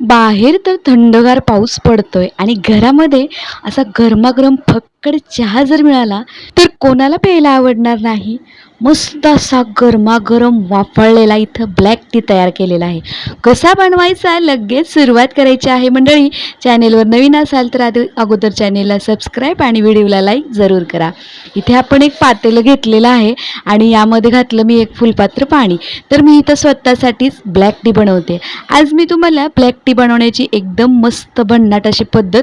बाहेर तर थंडगार पाऊस पडतोय आणि घरामध्ये असा गरमागरम फक्कड चहा जर मिळाला तर कोणाला प्यायला आवडणार नाही? मस्त असा गरमागरम वाफळलेला इथं ब्लॅक टी तयार केलेला आहे. कसा बनवायचा? लगेच सुरुवात करायची आहे मंडळी. चॅनेलवर नवीन असाल तर आधी अगोदर चॅनेलला सबस्क्राईब आणि व्हिडिओला लाईक जरूर करा. इथे आपण एक पातेलं घेतलेलं आहे आणि यामध्ये घातलं मी एक फुलपात्र पाणी. तर मी इथं स्वतःसाठीच ब्लॅक टी बनवते. आज मी तुम्हाला ब्लॅक टी बनवण्याची एकदम मस्त भन्नाट अशी पद्धत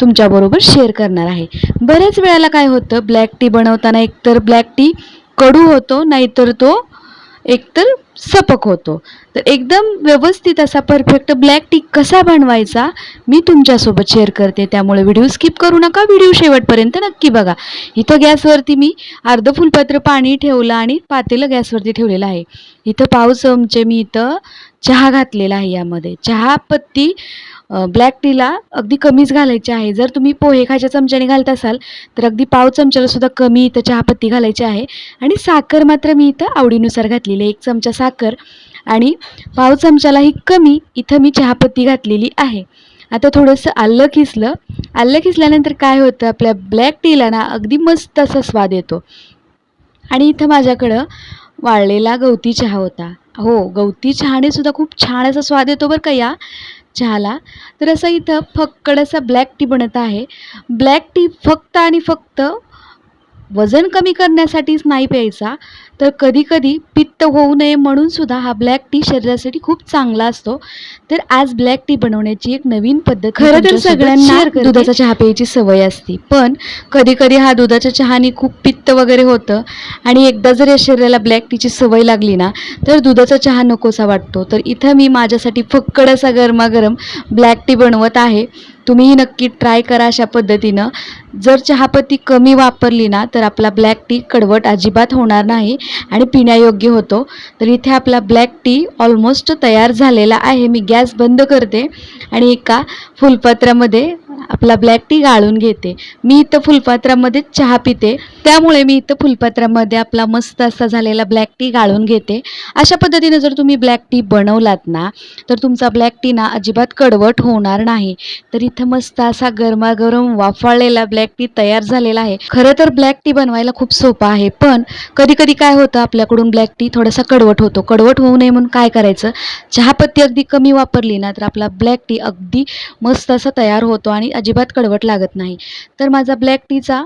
तुमच्याबरोबर शेअर करणार आहे. बऱ्याच वेळेला काय होतं? ब्लॅक टी बनवताना एकतर ब्लॅक टी कडू होतो नाहीतर तो एकतर सपक होतो. तर एकदम व्यवस्थित असा परफेक्ट ब्लॅक टी कसा बनवायचा मी तुमच्यासोबत शेअर करते. त्यामुळे व्हिडिओ स्किप करू नका व्हिडिओ शेवटपर्यंत नक्की बघा. इथं गॅसवरती मी अर्ध फुलपात्र पाणी ठेवलं आणि पातेलं गॅसवरती ठेवलेलं आहे. इथं पाव चमचे मी इथं चहा घातलेला आहे यामध्ये. चहा पत्ती ब्लॅक टीला अगदी कमीच घालायची आहे. जर तुम्ही पोहे खायच्या चमच्याने घालत असाल तर अगदी पाव चमच्याला सुद्धा कमी इथं चहापत्ती घालायची आहे. आणि साखर मात्र मी इथं आवडीनुसार घातलेली आहे. एक चमचा साखर आणि पाव चमच्यालाही कमी इथं मी चहापत्ती घातलेली आहे. आता थोडंसं आलं खिसलं आलं खिसल्यानंतर काय होतं? आपल्या ब्लॅक टीला ना अगदी मस्त असा स्वाद येतो. आणि इथं माझ्याकडं वाळलेला गवती चहा होता. हो गवती चहाने सुद्धा खूप छान असा स्वाद येतो बरं का या. चहाला. तर असं इथं फक्कड असा ब्लॅक टी बनत आहे. ब्लॅक टी फक्त आणि फक्त वजन कमी करण्यासाठीच नाही प्यायचा. तर कधीकधी पित्त होऊ नये म्हणून सुद्धा हा ब्लॅक टी शरीरासाठी खूप चांगला असतो. तर आज ब्लॅक टी बनवण्याची एक नवीन पद्धत खरं तर सगळ्यांना दुधाचा चहा प्यायची सवय असते. पण कधी कधी हा दुधाच्या चहाने खूप पित्त वगैरे होतं आणि एकदा जर या शरीराला ब्लॅक टीची सवय लागली ना तर दुधाचा चहा नकोसा वाटतो. तर इथं मी माझ्यासाठी फक्कड असा गरमागरम ब्लॅक टी बनवत आहे. तुम्हीही नक्की ट्राय करा अशा पद्धतीनं. जर चहापत्ती कमी वापरली ना तर आपला ब्लॅक टी कडवट अजिबात होणार नाही आणि पिण्यायोग्य होतो. तर इथे आपला ब्लॅक टी ऑलमोस्ट तयार झालेला आहे. मी गॅस बंद करते आणि एका फुलपत्रामध्ये आपला ब्लॅक टी गाळून घेते. मी इथं फुलपात्रामध्ये चहा पिते. त्यामुळे मी इथं फुलपात्रामध्ये आपला मस्त असा झालेला ब्लॅक टी गाळून घेते. अशा पद्धतीने जर तुम्ही ब्लॅक टी बनवलात ना तर तुमचा ब्लॅक टी ना अजिबात कडवट होणार नाही. तर इथं मस्त असा गरमागरम वाफाळलेला ब्लॅक टी तयार झालेला आहे. खरं तर ब्लॅक टी बनवायला खूप सोपं आहे पण कधी कधी काय होतं आपल्याकडून ब्लॅक टी थोडासा कडवट होतो. कडवट होऊ नये म्हणून काय करायचं? चहापत्ती अगदी कमी वापरली ना तर आपला ब्लॅक टी अगदी मस्त असा तयार होतो आणि अजिबात कडवट लागत नाही. तर माझा ब्लॅक टीचा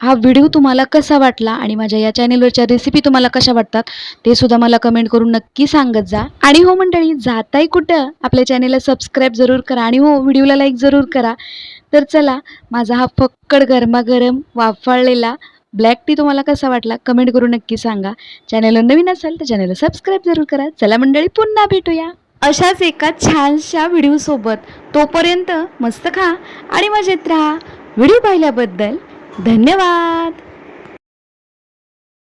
हा व्हिडिओ तुम्हाला कसा वाटला आणि माझ्या या चॅनेलवरच्या रेसिपी तुम्हाला कशा वाटतात ते सुद्धा मला कमेंट करून नक्की सांगत जा. आणि हो मंडळी जाताही कुठं? आपल्या चॅनेलला सबस्क्राईब जरूर करा आणि हो व्हिडिओला लाईक जरूर करा. तर चला माझा हा फक्कड गरमागरम वाफाळलेला ब्लॅक टी तुम्हाला कसा वाटला कमेंट करून नक्की सांगा. चॅनेलवर नवीन असाल तर चॅनेलला सबस्क्राईब जरूर करा. चला मंडळी पुन्हा भेटूया. अशाच एका छानशा व्हिडिओसोबत तोपर्यंत मस्त खा आणि मजेत राहा. व्हिडिओ पाहिल्याबद्दल धन्यवाद.